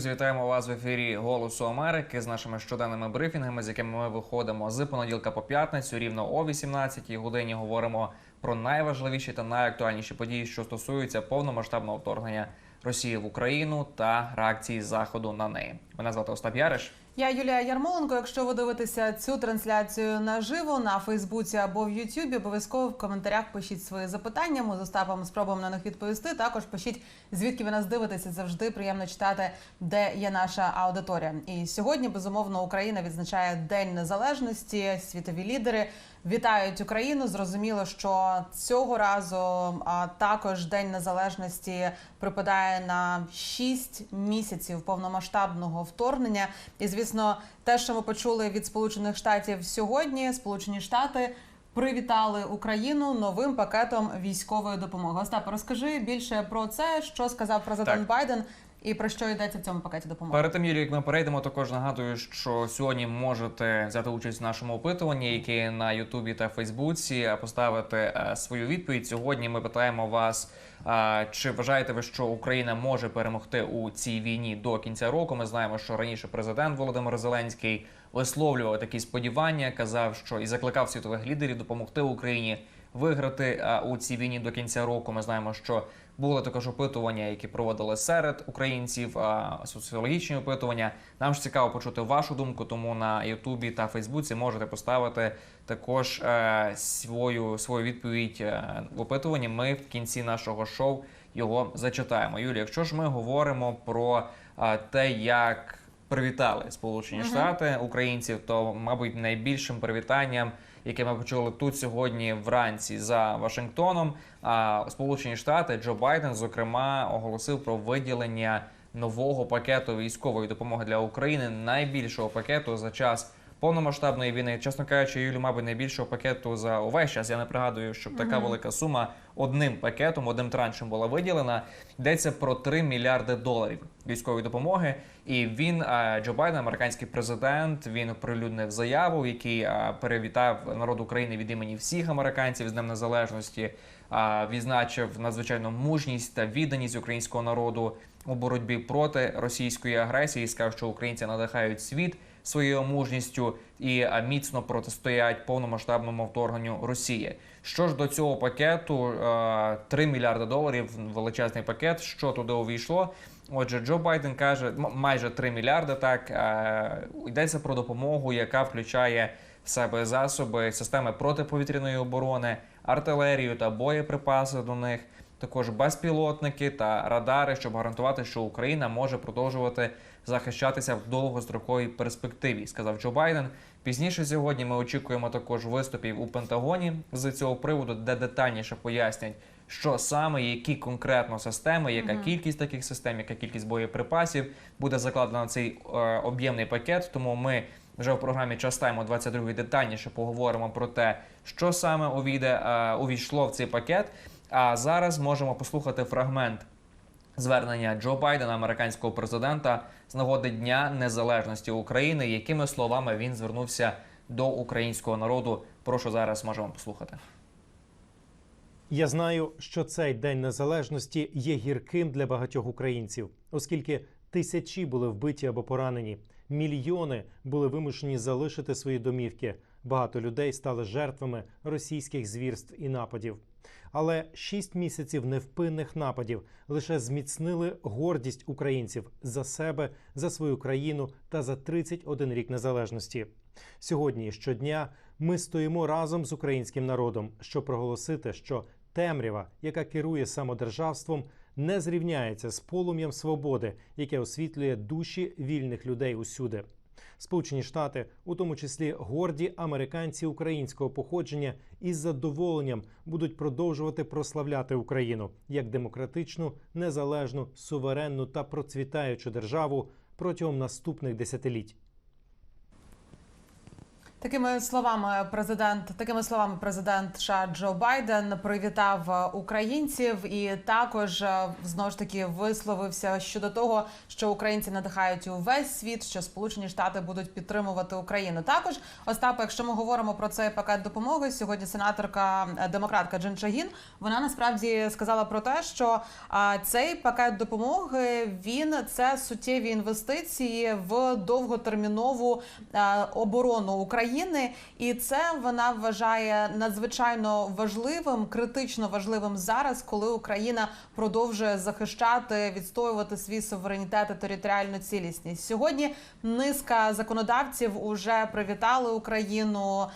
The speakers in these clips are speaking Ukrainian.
Друзі, вітаємо вас в ефірі Голосу Америки з нашими щоденними брифінгами, з якими ми виходимо з понеділка по п'ятницю. Рівно о 18-й годині говоримо про найважливіші та найактуальніші події, що стосуються повномасштабного вторгнення Росії в Україну та реакції Заходу на неї. Мене звати Остап Яриш. Я Юлія Ярмоленко. Якщо ви дивитеся цю трансляцію наживо на Фейсбуці або в Ютубі, обов'язково в коментарях пишіть свої запитання. Ми з Остапом спробуємо на них відповісти. Також пишіть, звідки ви нас дивитеся. Завжди приємно читати, де є наша аудиторія. І сьогодні, безумовно, Україна відзначає День Незалежності. Світові лідери вітають Україну. Зрозуміло, що цього разу а також День Незалежності припадає на 6 місяців повномасштабного вторгнення. І звісно, те, що ми почули від Сполучених Штатів сьогодні, Сполучені Штати. Привітали Україну новим пакетом військової допомоги. Остап, розкажи більше про це, що сказав президент Так. Байден, і про що йдеться в цьому пакеті допомоги. Перед тим, Юрій, як ми перейдемо, також нагадую, що сьогодні можете взяти участь в нашому опитуванні, яке на Ютубі та Фейсбуці, поставити е, свою відповідь. Сьогодні ми питаємо вас, е, чи вважаєте ви, що Україна може перемогти у цій війні до кінця року? Ми знаємо, що раніше президент Володимир Зеленський висловлював такі сподівання, казав, що і закликав світових лідерів допомогти Україні виграти у цій війні до кінця року. Ми знаємо, що були також опитування, які проводили серед українців, соціологічні опитування. Нам ж цікаво почути вашу думку, тому на Ютубі та Фейсбуці можете поставити також е, свою, свою відповідь е, в опитуванні. Ми в кінці нашого шоу його зачитаємо. Юлія, якщо ж ми говоримо про те, як привітали Сполучені Мгм. Штати українців, то мабуть найбільшим привітанням, яке ми почули тут сьогодні вранці за Вашингтоном. А Сполучені Штати Джо Байден зокрема оголосив про виділення нового пакету військової допомоги для України, найбільшого пакету за час. Повномасштабної війни, чесно кажучи, Юлі, мабуть, найбільшого пакету за увесь час. Я не пригадую, щоб така велика сума одним пакетом, одним траншем була виділена. Йдеться про 3 мільярди доларів військової допомоги. І він, Джо Байден, американський президент, він оприлюднив заяву, е, перевітав народ України від імені всіх американців з Днем Незалежності. Відзначив надзвичайну мужність та відданість українського народу у боротьбі проти російської агресії. Сказав, що українці надихають світ своєю мужністю і е, міцно протистоять повномасштабному вторгненню Росії. Що ж до цього пакету, е, 3 мільярди доларів, величезний пакет. Що туди увійшло? Отже, Джо Байден каже, майже 3 мільярди. Так е, йдеться про допомогу, яка включає в себе засоби системи протиповітряної оборони, артилерію та боєприпаси до них. Також безпілотники та радари, щоб гарантувати, що Україна може продовжувати захищатися в довгостроковій перспективі, сказав Джо Байден. Пізніше сьогодні ми очікуємо також виступів у Пентагоні з цього приводу, де детальніше пояснять, що саме, які конкретно системи, яка кількість таких систем, яка кількість боєприпасів буде закладена на цей е, об'ємний пакет. Тому ми вже в програмі Час Тайму 22 детальніше поговоримо про те, що саме увійде, е, увійшло в цей пакет. А зараз можемо послухати фрагмент звернення Джо Байдена, американського президента, з нагоди Дня Незалежності України, якими словами він звернувся до українського народу. Прошу зараз можемо послухати. Я знаю, що цей день незалежності є гірким для багатьох українців, оскільки тисячі були вбиті або поранені, мільйони були вимушені залишити свої домівки. Багато людей стали жертвами російських звірств і нападів. Але шість місяців невпинних нападів лише зміцнили гордість українців за себе, за свою країну та за 31 рік незалежності. Сьогодні щодня ми стоїмо разом з українським народом, щоб проголосити, що темрява, яка керує самодержавством, не зрівняється з полум'ям свободи, яке освітлює душі вільних людей усюди. Сполучені Штати, у тому числі горді американці українського походження, із задоволенням будуть продовжувати прославляти Україну як демократичну, незалежну, суверенну та процвітаючу державу протягом наступних десятиліть. Такими словами президент, такими словами президент США Джо Байден привітав е, українців і також е, знову ж таки висловився щодо того, що українці надихають увесь світ, що Сполучені Штати будуть підтримувати Україну. Також Остапе, якщо ми говоримо про цей пакет допомоги, сьогодні сенаторка е, демократка Джин Чагін, вона насправді сказала про те, що цей пакет допомоги він це суттєві інвестиції в довготермінову оборону України, і це вона вважає надзвичайно важливим, критично важливим зараз, коли Україна продовжує захищати, відстоювати свій суверенітет і територіальну цілісність. Сьогодні низка законодавців уже привітали Україну,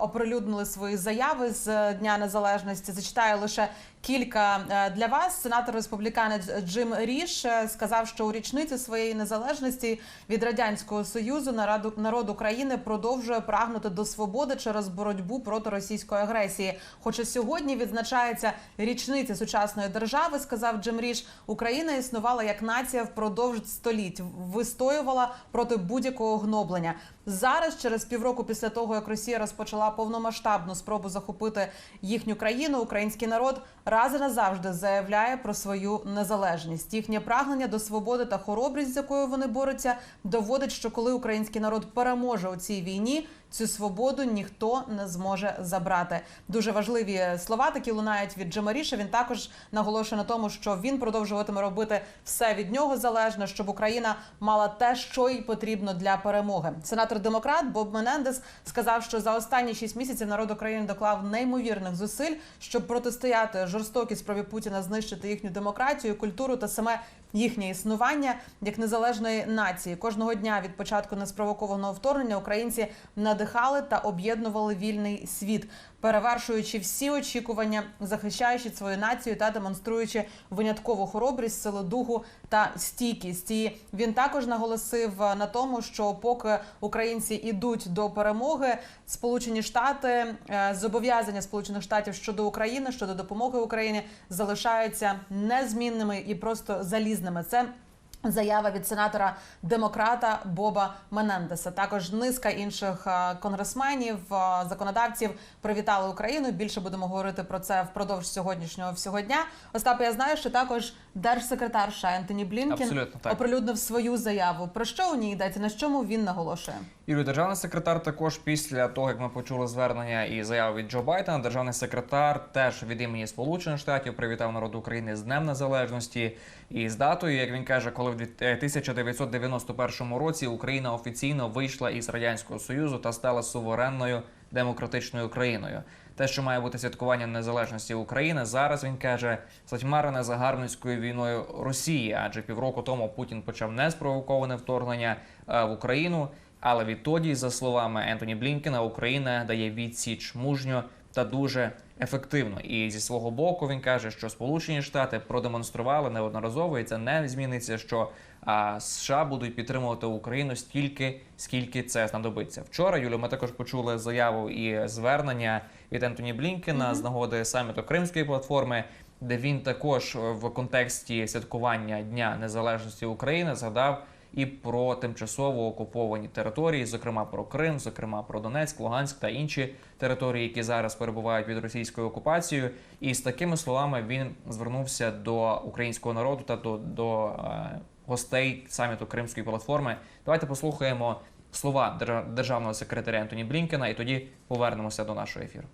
оприлюднили свої заяви з Дня Незалежності. Зачитаю лише кілька е, для вас. Сенатор республіканець Джим Ріш е, сказав, що у річниці своєї незалежності від радянського союзу народ, України продовжує прагнути до свободи через боротьбу проти російської агресії. Хоча сьогодні відзначається річниця сучасної держави, сказав Джим Ріш, Україна існувала як нація впродовж століть, вистоювала проти будь-якого гноблення. Зараз, через півроку після того, як Росія розпочала повномасштабну спробу захопити їхню країну, український народ раз і назавжди заявляє про свою незалежність. Їхнє прагнення до свободи та хоробрість, з якою вони борються, доводить, що коли український народ переможе у цій війні. Цю свободу ніхто не зможе забрати. Дуже важливі слова такі лунають від Джима Ріша. Він також наголошує на тому, що він продовжуватиме робити все від нього залежне, щоб Україна мала те, що їй потрібно для перемоги. Сенатор демократ Боб Менендес сказав, що за останні шість місяців народ України доклав неймовірних зусиль, щоб протистояти жорстокій спробі Путіна знищити їхню демократію, культуру та саме їхнє існування як незалежної нації. Кожного дня від початку неспровокованого вторгнення українці надихали та об'єднували вільний світ, перевершуючи всі очікування, захищаючи свою націю та демонструючи виняткову хоробрість, силу духу та стійкість. І він також наголосив на тому, що поки українці ідуть до перемоги, Сполучені Штати е, зобов'язання Сполучених Штатів щодо України щодо допомоги Україні залишаються незмінними і просто залізними. Це Заява від сенатора демократа Боба Менендеса. Також низка інших е, конгресменів, е, законодавців привітали Україну. Більше будемо говорити про це впродовж сьогоднішнього всього дня. Остапе, я знаю, що також держсекретарша Ентоні Абсолютно, оприлюднив свою заяву. Про що у ній йдеться? На чому він наголошує? Юрій, державний секретар також після того, як ми почули звернення і заяву від Джо Байдена, державний секретар теж від імені Сполучених Штатів привітав народ України з Днем Незалежності і з датою, як він каже, коли в 1991 році Україна офіційно вийшла із радянського союзу та стала суверенною демократичною країною. Те, що має бути святкуванням незалежності України, зараз він каже, затьмарене загарбницькою війною Росії, адже півроку тому Путін почав неспровоковане вторгнення е, в Україну. Але відтоді, за словами Ентоні Блінкена, Україна дає відсіч мужньо та дуже ефективно. І зі свого боку він каже, що Сполучені Штати продемонстрували неодноразово, і це не зміниться, що а, США будуть підтримувати Україну стільки, скільки це знадобиться. Вчора Юлю, ми також почули заяву і звернення від Ентоні Блінкена з нагоди саміту Кримської платформи. Де він також в контексті святкування Дня Незалежності України згадав і про тимчасово окуповані території, зокрема про Крим, зокрема про Донецьк, Луганськ та інші території, які зараз перебувають під російською окупацією. І з такими словами він звернувся до українського народу та до, до е, гостей саміту Кримської платформи. Давайте послухаємо слова держа- державного секретаря Антоні Блінкена, і тоді повернемося до нашого ефіру.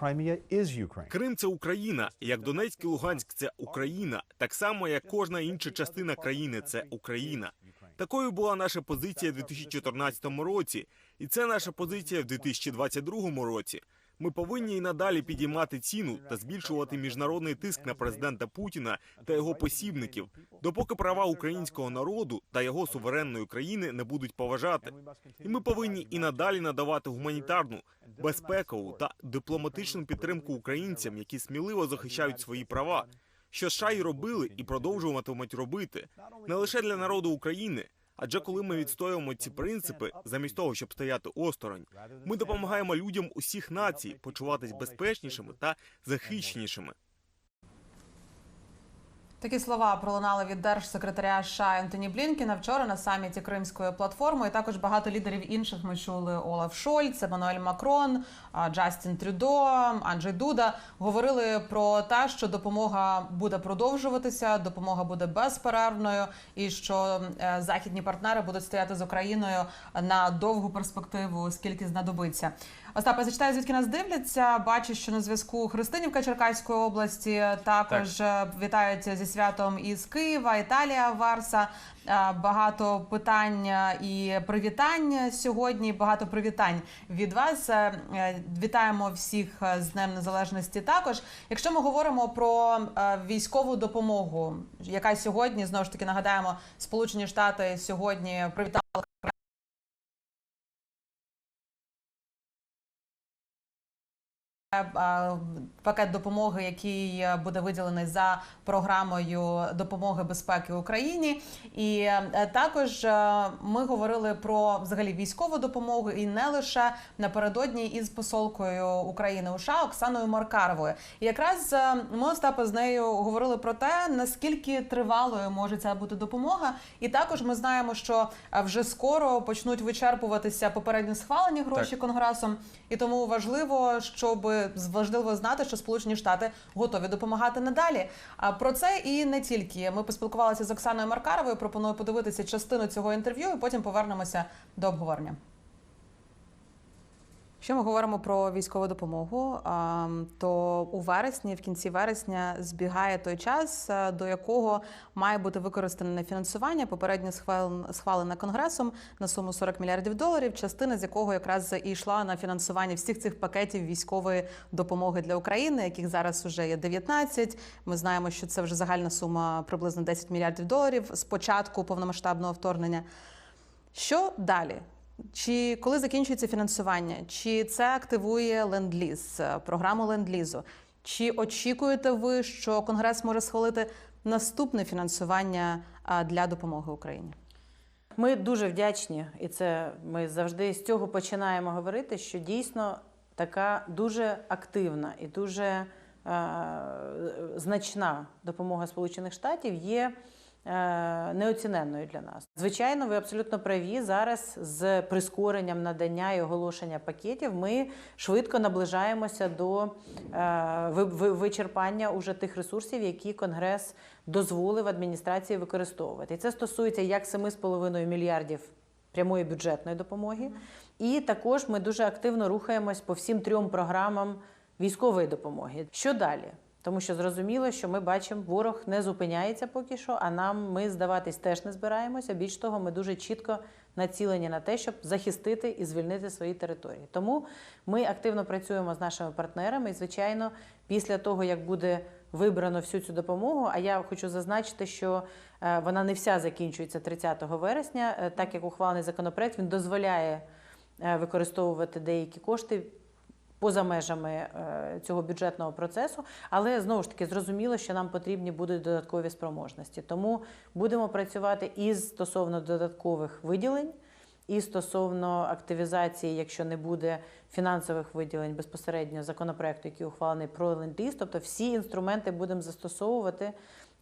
Crimea is Ukraine. Крим це Україна, як Донецьк і Луганськ це Україна, так само як кожна інша частина країни це Україна. Такою була наша позиція в 2014 році, і це наша позиція в 2022 році. Ми повинні і надалі підіймати ціну та збільшувати міжнародний тиск на президента Путіна та його посібників, допоки права українського народу та його суверенної країни не будуть поважати. І ми повинні і надалі надавати гуманітарну, безпекову та дипломатичну підтримку українцям, які сміливо захищають свої права. Що США й робили і продовжуватимуть робити не лише для народу України. Адже коли ми відстоюємо ці принципи, замість того, щоб стояти осторонь, ми допомагаємо людям усіх націй почуватись безпечнішими та захищенішими. Такі слова пролунали від держсекретаря США Ентоні Блінкіна вчора на саміті Кримської платформи. І також багато лідерів інших ми чули Олаф Шольц, Еммануель Макрон, Джастін Трюдо, Анджей Дуда говорили про те, що допомога буде продовжуватися, допомога буде безперервною, і що е, західні партнери будуть стояти з Україною на довгу перспективу, скільки знадобиться. Остапе, зачитаю, звідки нас дивляться. Бачу, що на зв'язку Христинівка Черкаської області також е, вітають зі святом із Києва, Італія, Варса. Е, Багато питань е, і привітань сьогодні. Багато привітань від вас. Вітаємо всіх з Днем Незалежності. Також, якщо ми говоримо про військову допомогу, яка сьогодні знову ж таки нагадаємо, Сполучені Штати сьогодні привітали. Е, Пакет допомоги, який е, буде виділений за програмою допомоги безпеки Україні, і е, також е, ми говорили про взагалі військову допомогу і не лише напередодні із посолкою України у США Оксаною Маркаровою. І якраз ми Остапе з нею говорили про те, наскільки тривалою може ця бути допомога, і також ми знаємо, що вже скоро почнуть вичерпуватися попередньо схвалені гроші Так. конгресом, і тому важливо, щоб важливо знати, що Сполучені Штати готові допомагати надалі. А про це і не тільки ми поспілкувалися з Оксаною Маркаровою. Пропоную подивитися частину цього інтерв'ю, і потім повернемося до обговорення. Якщо ми говоримо про військову допомогу, то у вересні, в кінці вересня, збігає той час, до якого має бути використане фінансування, попередньо схвален- схвалене конгресом на суму 40 мільярдів доларів, частина з якого якраз і йшла на фінансування всіх цих пакетів військової допомоги для України, яких зараз вже є 19. Ми знаємо, що це вже загальна сума приблизно 10 мільярдів доларів з початку повномасштабного вторгнення. Що далі? Чи коли закінчується фінансування? Чи це активує ленд-ліз, е, програму ленд-лізу? Чи очікуєте ви, що Конгрес може схвалити наступне фінансування для допомоги Україні? Ми дуже вдячні, і це ми завжди з цього починаємо говорити, що дійсно така дуже активна і дуже е, значна допомога Сполучених Штатів є е, неоціненною для нас. Звичайно, ви абсолютно праві. Зараз з прискоренням надання і оголошення пакетів ми швидко наближаємося до е, ви- ви- вичерпання уже тих ресурсів, які Конгрес дозволив адміністрації використовувати. І це стосується як 7,5 мільярдів прямої бюджетної допомоги, і також ми дуже активно рухаємось по всім трьом програмам військової допомоги. Що далі? Тому що зрозуміло, що ми бачимо, ворог не зупиняється поки що, а нам ми здаватись теж не збираємося. Більш того, ми дуже чітко націлені на те, щоб захистити і звільнити свої території. Тому ми активно працюємо з нашими партнерами. І, звичайно, після того, як буде вибрано всю цю допомогу, а я хочу зазначити, що е, вона не вся закінчується 30 вересня, е, так як ухвалений законопроект, він дозволяє е, використовувати деякі кошти поза межами е, цього бюджетного процесу, але знову ж таки зрозуміло, що нам потрібні будуть додаткові спроможності. Тому будемо працювати і стосовно додаткових виділень, і стосовно активізації, якщо не буде фінансових виділень безпосередньо законопроекту, який ухвалений про ленд-ліз, тобто всі інструменти будемо застосовувати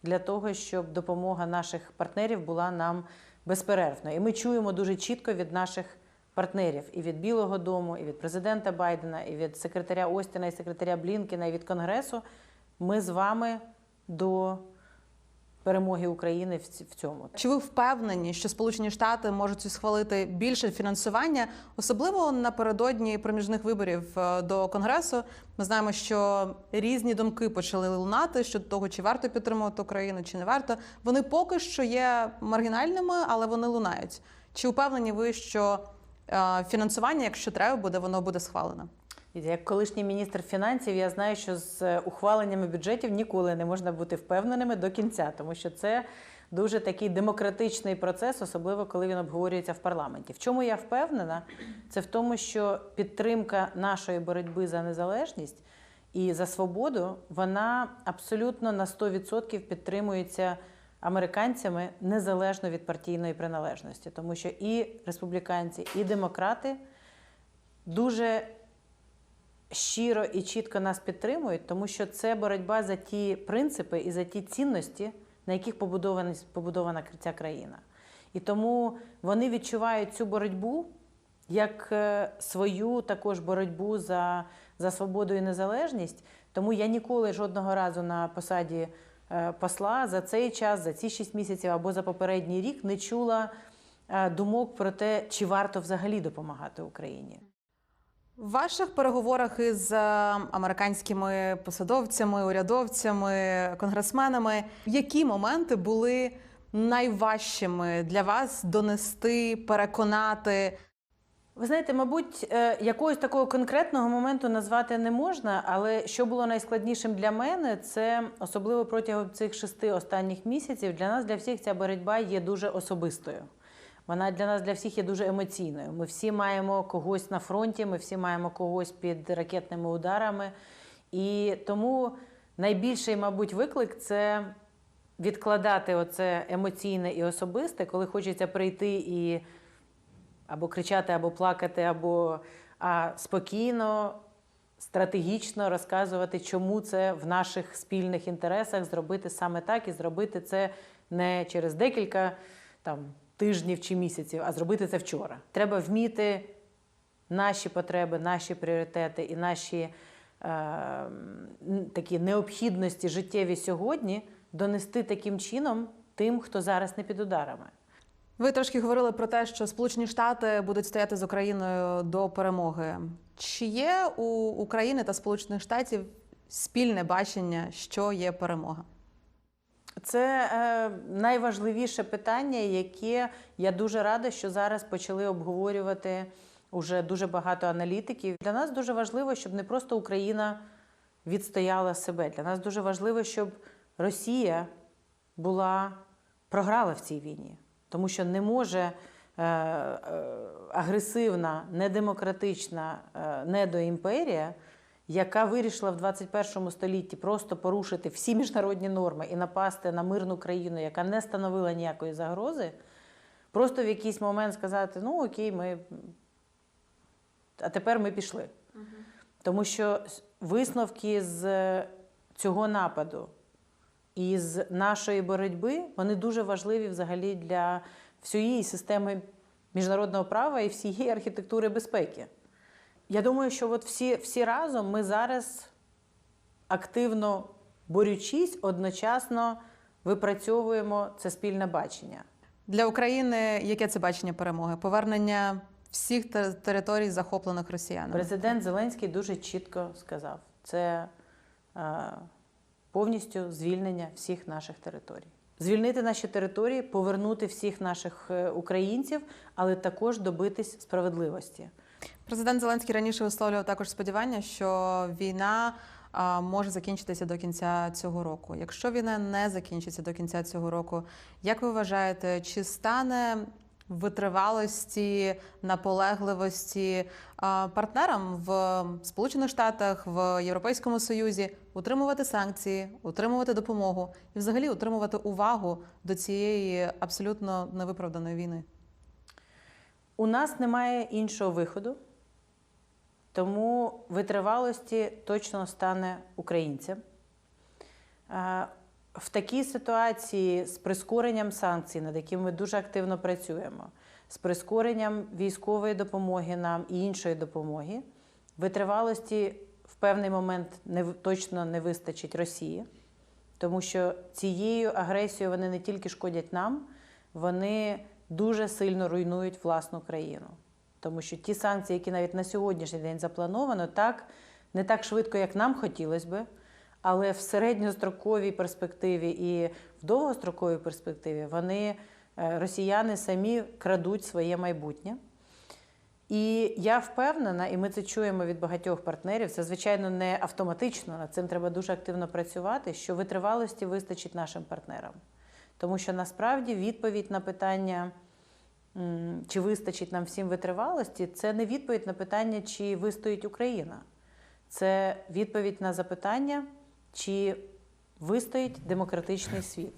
для того, щоб допомога наших партнерів була нам безперервною. І ми чуємо дуже чітко від наших партнерів і від Білого Дому, і від президента Байдена, і від секретаря Остіна, і секретаря Блінкена, і від Конгресу. Ми з вами до перемоги України в цьому. Чи ви впевнені, що Сполучені Штати можуть схвалити більше фінансування, особливо напередодні проміжних виборів е, до Конгресу? Ми знаємо, що різні думки почали лунати щодо того, чи варто підтримувати Україну, чи не варто. Вони поки що є маргінальними, але вони лунають. Чи впевнені ви, що фінансування, якщо треба буде, воно буде схвалено? Як колишній міністр фінансів, я знаю, що з е, ухваленнями бюджетів ніколи не можна бути впевненими до кінця, тому що це дуже такий демократичний процес, особливо коли він обговорюється в парламенті. В чому я впевнена? Це в тому, що підтримка нашої боротьби за незалежність і за свободу, вона абсолютно на 100% підтримується американцями незалежно від партійної приналежності, тому що і республіканці, і демократи дуже щиро і чітко нас підтримують, тому що це боротьба за ті принципи і за ті цінності, на яких побудована, побудована ця країна. І тому вони відчувають цю боротьбу як е, свою також боротьбу за, за свободу і незалежність. Тому я ніколи жодного разу на посаді посла за цей час, за ці шість місяців або за попередній рік не чула е, думок про те, чи варто взагалі допомагати Україні. В ваших переговорах із е, американськими посадовцями, урядовцями, конгресменами, які моменти були найважчими для вас донести, переконати? Ви знаєте, мабуть, е, якогось такого конкретного моменту назвати не можна, але що було найскладнішим для мене, це особливо протягом цих шести останніх місяців для нас, для всіх, ця боротьба є дуже особистою. Вона для нас для всіх є дуже емоційною. Ми всі маємо когось на фронті, ми всі маємо когось під ракетними ударами. І тому найбільший, мабуть, виклик це відкладати оце емоційне і особисте, коли хочеться прийти і або кричати, або плакати, або а, спокійно, стратегічно розказувати, чому це в наших спільних інтересах зробити саме так і зробити це не через декілька там, тижнів чи місяців, а зробити це вчора. Треба вміти наші потреби, наші пріоритети і наші е, такі необхідності життєві сьогодні донести таким чином тим, хто зараз не під ударами. Ви трошки говорили про те, що Сполучені Штати будуть стояти з Україною до перемоги. Чи є у України та Сполучених Штатів спільне бачення, що є перемога? Це е, найважливіше питання, яке я дуже рада, що зараз почали обговорювати уже дуже багато аналітиків. Для нас дуже важливо, щоб не просто Україна відстояла себе. Для нас дуже важливо, щоб Росія була програла в цій війні, тому що не може е, е, агресивна, недемократична е, недоімперія, яка вирішила в 21 столітті просто порушити всі міжнародні норми і напасти на мирну країну, яка не становила ніякої загрози, просто в якийсь момент сказати: ну окей, ми. А тепер ми пішли. Тому що висновки з цього нападу і з нашої боротьби вони дуже важливі взагалі для всієї системи міжнародного права і всієї архітектури безпеки. Я думаю, що от всі, всі разом ми зараз активно борючись, одночасно випрацьовуємо це спільне бачення. Для України яке це бачення перемоги? Повернення всіх територій, захоплених росіянами? Президент Зеленський дуже чітко сказав: це е, повністю звільнення всіх наших територій. Звільнити наші території, повернути всіх наших е, українців, але також добитись справедливості. Президент Зеленський раніше висловлював також сподівання, що війна може закінчитися до кінця цього року. Якщо війна не закінчиться до кінця цього року, як ви вважаєте, чи стане витривалості, наполегливості партнерам в Сполучених Штатах, в Європейському Союзі утримувати санкції, утримувати допомогу і взагалі утримувати увагу до цієї абсолютно невиправданої війни? У нас немає іншого виходу, тому витривалості точно стане українцям. В такій ситуації з прискоренням санкцій, над якими ми дуже активно працюємо, з прискоренням військової допомоги нам і іншої допомоги, витривалості в певний момент не, точно не вистачить Росії, тому що цією агресією вони не тільки шкодять нам, вони дуже сильно руйнують власну країну. Тому що ті санкції, які навіть на сьогоднішній день заплановано, так не так швидко, як нам хотілося би, але в середньостроковій перспективі і в довгостроковій перспективі вони е, росіяни самі крадуть своє майбутнє. І я впевнена, і ми це чуємо від багатьох партнерів. Це звичайно не автоматично. Над цим треба дуже активно працювати. Що витривалості вистачить нашим партнерам, тому що насправді відповідь на питання, чи вистачить нам всім витривалості, це не відповідь на питання, чи вистоїть Україна. Це відповідь на запитання, чи вистоїть демократичний світ.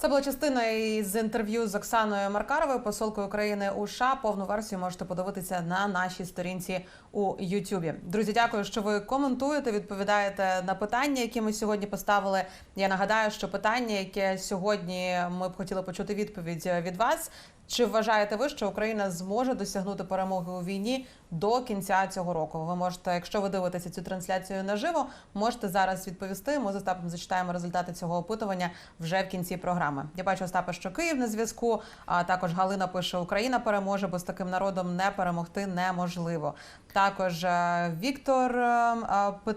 Це була частина із інтерв'ю з Оксаною Маркаровою, посолкою України у США. Повну версію можете подивитися на нашій сторінці у Ютубі. Друзі, дякую, що ви коментуєте, відповідаєте на питання, які ми сьогодні поставили. Я нагадаю, що питання, яке сьогодні ми б хотіли почути відповідь від вас. Чи вважаєте ви, що Україна зможе досягнути перемоги у війні до кінця цього року? Ви можете, якщо ви дивитеся цю трансляцію наживо, можете зараз відповісти. Ми з Остапом зачитаємо результати цього опитування вже в кінці програми. Я бачу Остапа, що Київ на зв'язку. А також Галина пише: Україна переможе, бо з таким народом не перемогти неможливо. Також е, Віктор е,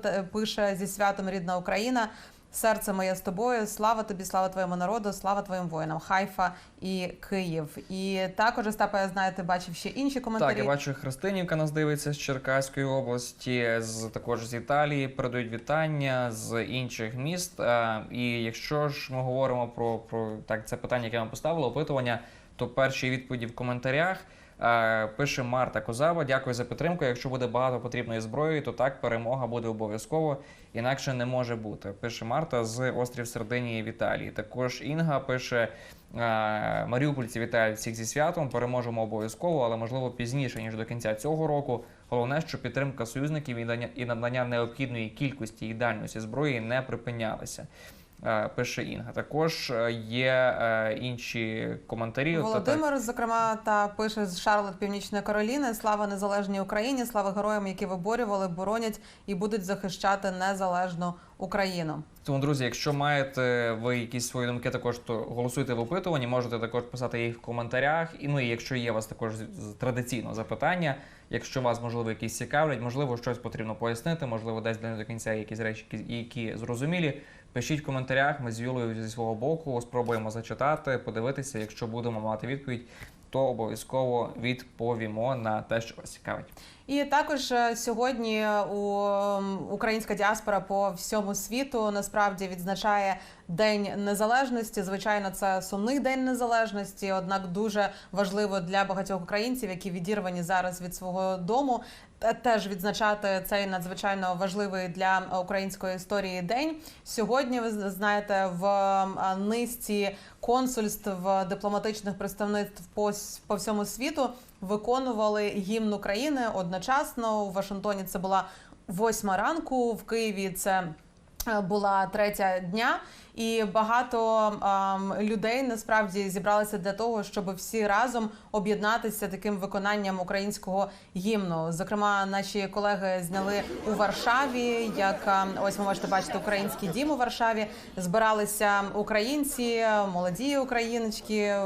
е, пише зі святом рідна Україна. Серце моє з тобою, слава тобі, слава твоєму народу, слава твоїм воїнам, Хайфа і Київ. І також Остапа, я знаю, ти бачив ще інші коментарі. Так, я бачу Христинівка нас дивиться з Черкаської області, з також з Італії передають вітання з інших міст. Е, І якщо ж ми говоримо про, про так, це питання, яке вам поставила, опитування, то перші відповіді в коментарях. Е, Пише Марта Козава. Дякую за підтримку. Якщо буде багато потрібної зброї, то так перемога буде обов'язково. Інакше не може бути. Пише Марта з острів Сардинії в Італії. Також Інга пише е, Маріупольці вітають всіх зі святом. Переможемо обов'язково, але можливо пізніше ніж до кінця цього року. Головне, що підтримка союзників і надання необхідної кількості і дальності зброї не припинялися. Е, Пише Інга. Також е, є е, інші коментарі. Та так- Володимир, зокрема, та пише з Шарлот Північної Кароліни: Слава незалежній Україні, слава героям, які виборювали, боронять і будуть захищати незалежну Україну. Тому, друзі, якщо маєте ви якісь свої думки, також то голосуйте в опитуванні, можете також писати їх в коментарях. І ну і якщо є у вас також традиційно запитання, якщо вас можливо якісь цікавлять, можливо, щось потрібно пояснити, можливо, десь не до кінця якісь речі, які зрозумілі. Пишіть в коментарях. Ми з Юлею зі свого боку спробуємо зачитати, подивитися. Якщо будемо мати відповідь, то обов'язково відповімо на те, що вас цікавить. І також е, сьогодні у українська діаспора по всьому світу насправді відзначає День Незалежності. Звичайно, це сумний день незалежності, однак дуже важливо для багатьох українців, які відірвані зараз від свого дому. Те- Теж відзначати цей надзвичайно важливий для української історії день. Сьогодні ви знаєте в е, низці консульств дипломатичних представництв по, по всьому світу виконували гімн України одночасно. У Вашингтоні це була восьма ранку, в Києві це е, була третя дня. І багато людей насправді зібралися для того, щоб всі разом об'єднатися таким виконанням українського гімну. Зокрема, наші колеги зняли у Варшаві. Як ось ви можете бачити український дім у Варшаві. Збиралися українці, молоді україночки,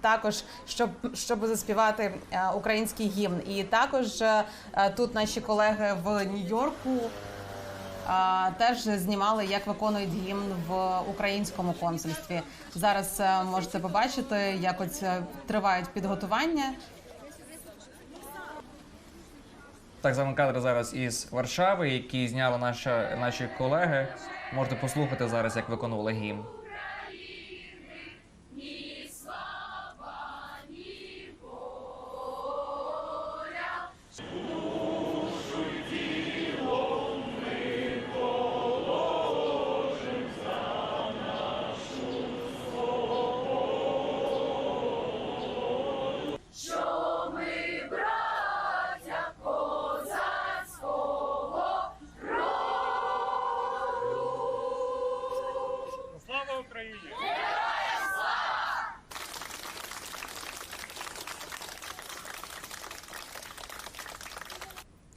також щоб щоб заспівати е, український гімн. І також е, тут наші колеги в Нью-Йорку. А, теж знімали, як виконують гімн в українському консульстві. Зараз е, можете побачити, як ось е, тривають підготування. Так, вами кадри зараз із Варшави, які зняли наші, наші колеги. Можете послухати зараз, як виконували гімн.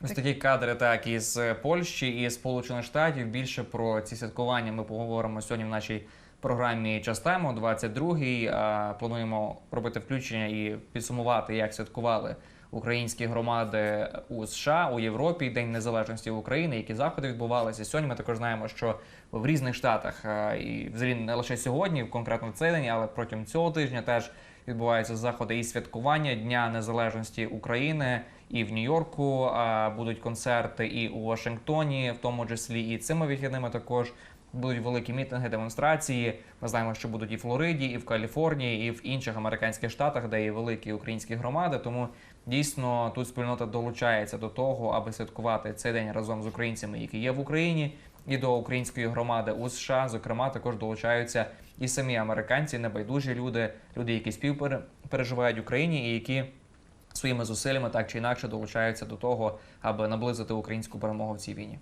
Ось такі кадри, так із е, Польщі і Сполучених Штатів. Більше про ці святкування ми поговоримо сьогодні в нашій програмі «Час тему» 22-й. Плануємо робити включення і підсумувати, як святкували українські громади у США у Європі День Незалежності України, які заходи відбувалися. Сьогодні ми також знаємо, що в різних штатах і взагалі не лише сьогодні, конкретно в цей день, але протягом цього тижня теж відбуваються заходи і святкування Дня Незалежності України. І в Нью-Йорку будуть концерти, і у Вашингтоні, в тому числі і цими вихідними також будуть великі мітинги, демонстрації. Ми знаємо, що будуть і в Флориді, і в Каліфорнії, і в інших американських штатах, де є великі українські громади. Тому дійсно тут спільнота долучається до того, аби святкувати цей день разом з українцями, які є в Україні. і до української громади у США. Зокрема, також долучаються і самі американці, небайдужі люди, люди, які співпереживають Україні і які своїми зусиллями так чи інакше долучаються до того, аби наблизити українську перемогу в цій війні.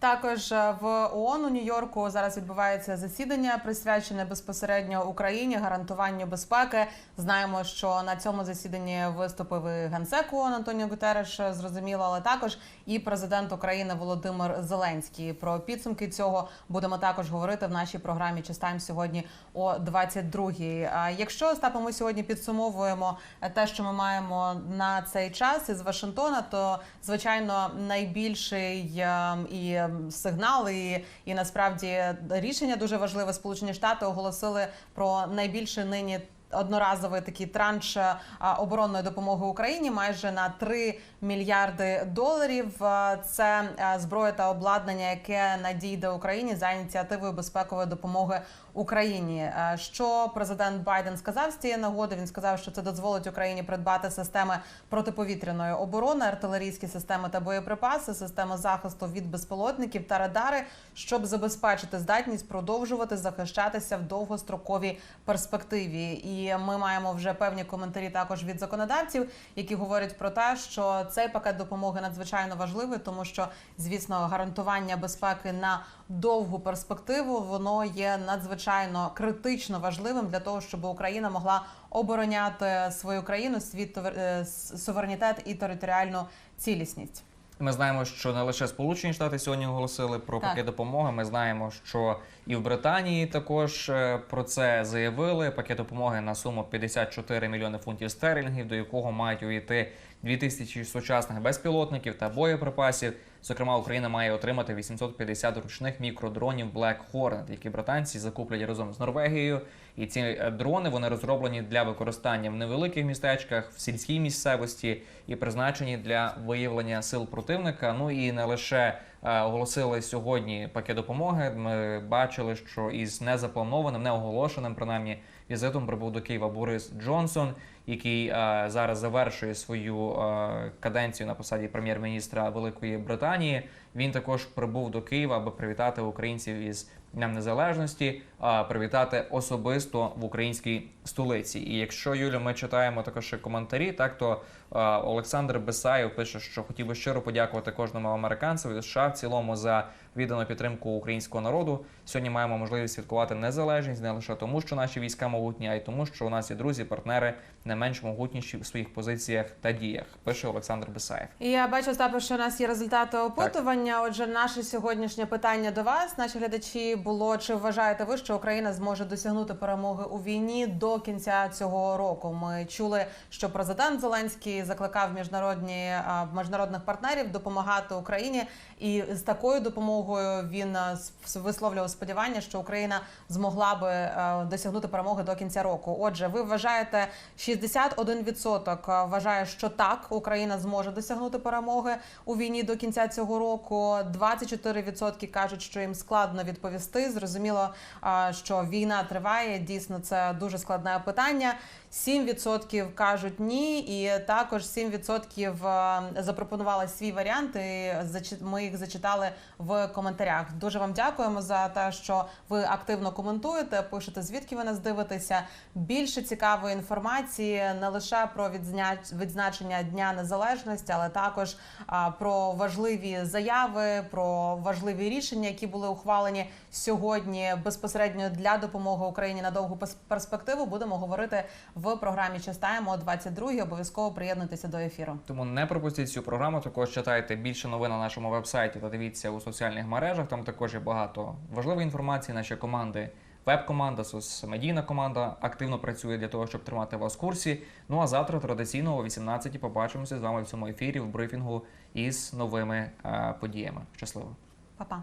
Також е, в ООН у Нью-Йорку зараз відбувається засідання, присвячене безпосередньо Україні, гарантуванню безпеки. Знаємо, що на цьому засіданні виступив і генсек ООН Антоніо Гутереш, е, зрозуміло, але також і президент України Володимир Зеленський. Про підсумки цього будемо також говорити в нашій програмі «Чистайм» сьогодні о 22-й. А Якщо Остапе, ми сьогодні підсумовуємо е, те, що ми маємо на цей час із Вашингтона, то звичайно найбільший е, і сигнал, і, і насправді рішення дуже важливе. Сполучені Штати оголосили про найбільше нині. Одноразовий такий транш е, оборонної допомоги Україні майже на 3 мільярди доларів. Е, Це е, зброя та обладнання, яке надійде Україні за ініціативою безпекової допомоги Україні. Е, Що президент Байден сказав з цієї нагоди? Він сказав, що це дозволить Україні придбати системи протиповітряної оборони, артилерійські системи та боєприпаси, системи захисту від безпілотників та радари, щоб забезпечити здатність продовжувати захищатися в довгостроковій перспективі. І ми маємо вже певні коментарі також від законодавців, які говорять про те, що цей пакет допомоги надзвичайно важливий, тому що звісно гарантування безпеки на довгу перспективу воно є надзвичайно критично важливим для того, щоб Україна могла обороняти свою країну, товер- е, суверенітет і територіальну цілісність. Ми знаємо, що не лише Сполучені Штати сьогодні оголосили про Так. пакет допомоги. Ми знаємо, що і в Британії також е, про це заявили. Пакет допомоги на суму 54 мільйони фунтів стерлінгів, до якого мають увійти 2000 сучасних безпілотників та боєприпасів. Зокрема, Україна має отримати 850 ручних мікродронів Black Hornet, які британці закуплять разом з Норвегією. І ці е, дрони вони розроблені для використання в невеликих містечках, в сільській місцевості і призначені для виявлення сил противника. Ну і не лише е, оголосили сьогодні пакет допомоги. Ми бачили, що із незапланованим, неоголошеним принаймні візитом прибув до Києва Борис Джонсон, який е, зараз завершує свою е, каденцію на посаді прем'єр-міністра Великої Британії. Він також прибув до Києва, аби привітати українців із Днем Незалежності, привітати особисто в українській столиці. І якщо Юлю, ми читаємо також коментарі, так то Олександр Бесаєв пише, що хотів би щиро подякувати кожному американцеві і США в цілому за віддану підтримку українського народу. Сьогодні маємо можливість святкувати незалежність не лише тому, що наші війська могутні, а й тому, що у нас є друзі, партнери не менш могутніші в своїх позиціях та діях. Пише Олександр Бесаєв. Я бачу, Остапе, що у нас є результати опитування. Отже, наше сьогоднішнє питання до вас, наші глядачі, було чи вважаєте ви, що Україна зможе досягнути перемоги у війні до кінця цього року? Ми чули, що президент Зеленський закликав міжнародні а, міжнародних партнерів допомагати Україні, і з такою допомогою він а, висловлював сподівання, що Україна змогла би досягнути перемоги до кінця року. Отже, ви вважаєте, 61% вважає, що так Україна зможе досягнути перемоги у війні до кінця цього року. 24% кажуть, що їм складно відповісти. Зрозуміло, що війна триває. Дійсно, це дуже складне питання. 7% кажуть ні, і також 7% запропонували свій варіант. І ми їх зачитали в коментарях. Дуже вам дякуємо за те, що ви активно коментуєте, пишете звідки ви нас дивитеся. Більше цікавої інформації не лише про відзначення Дня Незалежності, але також про важливі заяви, про важливі рішення, які були ухвалені сьогодні безпосередньо для допомоги Україні на довгу перспективу. Будемо говорити в програмі Частаємо о 22 Обов'язково приєднуйтеся до ефіру. Тому не пропустіть цю програму. Також читайте більше новин на нашому вебсайті та дивіться у соціальних мережах. Там також є багато важливої інформації. Наші команди, веб-команда, соцмедійна команда активно працює для того, щоб тримати вас в курсі. Ну а завтра традиційно о 18 побачимося з вами в цьому ефірі в брифінгу із новими е, подіями. Щасливо! Па-па.